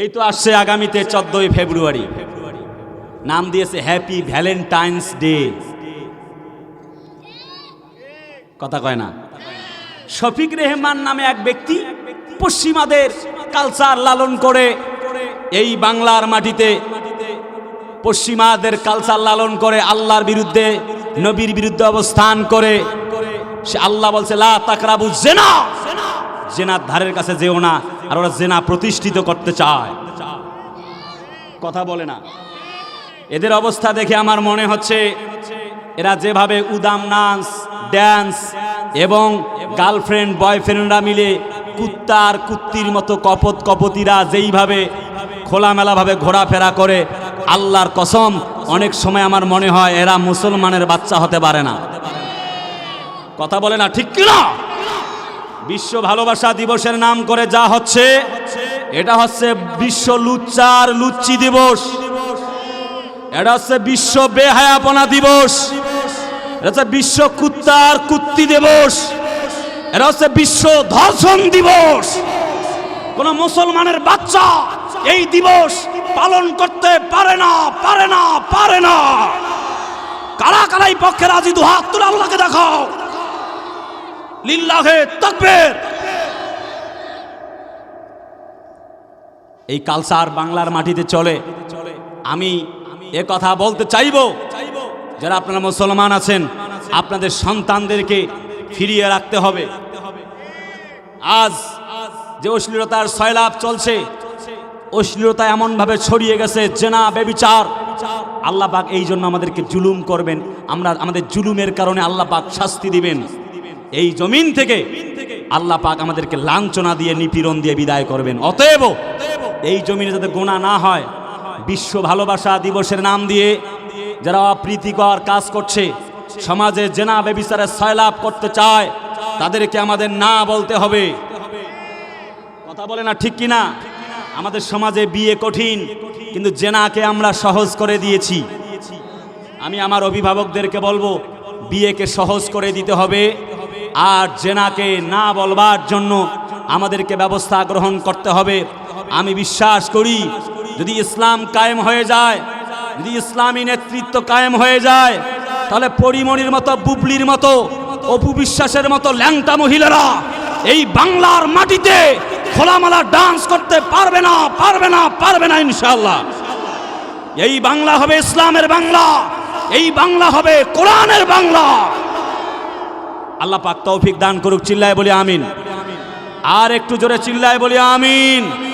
এই তো আসছে আগামীতে চোদ্দই ফেব্রুয়ারি। নাম দিয়েছে হ্যাপি ভ্যালেন্টাইন্স ডে কথা কয় না? শফিক রেহমান নামে এক ব্যক্তি পশ্চিমাদের কালচার লালন করে, এই বাংলার মাটিতে পশ্চিমাদের কালচার লালন করে, আল্লাহর বিরুদ্ধে, নবীর বিরুদ্ধে অবস্থান করে, সে আল্লাহ বলছে, লা তাকরাবু জেনা জেনার ধারের কাছে যেও না, আর ওরা জেনা প্রতিষ্ঠিত করতে চায়। কথা বলে না। এদের অবস্থা দেখে আমার মনে হচ্ছে, এরা যেভাবে উদাম নাচ ড্যান্স এবং গার্লফ্রেন্ড, বয়ফ্রেন্ডরা মিলে কুত্তার কুত্তির মতো কপত কপতিরা যেইভাবে খোলামেলাভাবে ঘোরাফেরা করে, আল্লাহর কসম, অনেক সময় আমার মনে হয় এরা মুসলমানের বাচ্চা হতে পারে না। কথা বলে না, ঠিক কিনা? বিশ্ব ভালোবাসা দিবসের নাম করে যা হচ্ছে, এটা হচ্ছে বিশ্ব লুচ্চার লুচ্চি দিবস। এটা হচ্ছে বিশ্ব বেহায়াপনা দিবস। এটা হচ্ছে বিশ্ব কুত্তার কুত্তি দিবস। এটা হচ্ছে বিশ্ব ধর্ষণ দিবস। কোন মুসলমানের বাচ্চা এই দিবস পালন করতে পারে না পারে না পারে না। কারা কারাই পক্ষে রাজি, দু হাত তুলে আল্লাহকে দেখাও। এই কালচার বাংলার মাটিতে চলে চলে। আমি এ কথা বলতে চাইব যারা আপনারা মুসলমান আছেন, আপনাদের সন্তানদেরকে ফিরিয়ে রাখতে হবে। আজ যে অশ্লীলতার সয়লাভ চলছে, অশ্লীলতা এমনভাবে ছড়িয়ে গেছে জেনা বেবিচার। আল্লাহ পাক এই জন্য আমাদেরকে জুলুম করবেন। আমরা আমাদের জুলুমের কারণে আল্লাহ পাক শাস্তি দিবেন। এই জমিন থেকে আল্লাহ পাক আমাদেরকে লাঞ্ছনা দিয়ে, নিপীড়ন দিয়ে বিদায় করবেন। অতএব এই জমিনে যাতে গোনা না হয়, বিশ্ব ভালোবাসা দিবসের নাম দিয়ে যারা অপ্রীতিকর কাজ করছে, সমাজে জেনা বেবিচারের সয়লাভ করতে চায়, তাদেরকে আমাদের না বলতে হবে। কথা বলে না ঠিক কিনা? আমাদের সমাজে বিয়ে কঠিন, কিন্তু জেনাকে আমরা সহজ করে দিয়েছি। আমি আমার অভিভাবকদেরকে বলব, বিয়েকে সহজ করে দিতে হবে। আর জেনাকে না বলবার জন্য আমাদেরকে ব্যবস্থা গ্রহণ করতে হবে। আমি বিশ্বাস করি, যদি ইসলাম কায়েম হয়ে যায়, যদি ইসলামী নেতৃত্ব কায়েম হয়ে যায়, তাহলে পরিমণির মতো, বুবলির মতো অপু বিশ্বাসের মতো ল্যাংটা মহিলারা এই বাংলার মাটিতে খোলামালা ডান্স করতে পারবে না পারবে না পারবে না ইনশাল্লাহ এই বাংলা হবে ইসলামের বাংলা, এই বাংলা হবে কোরআনের বাংলা। আল্লাহ পাক তৌফিক দান করুক চিল্লায় বলি আমিন। আর একটু জোরে চিল্লায় বলি আমিন।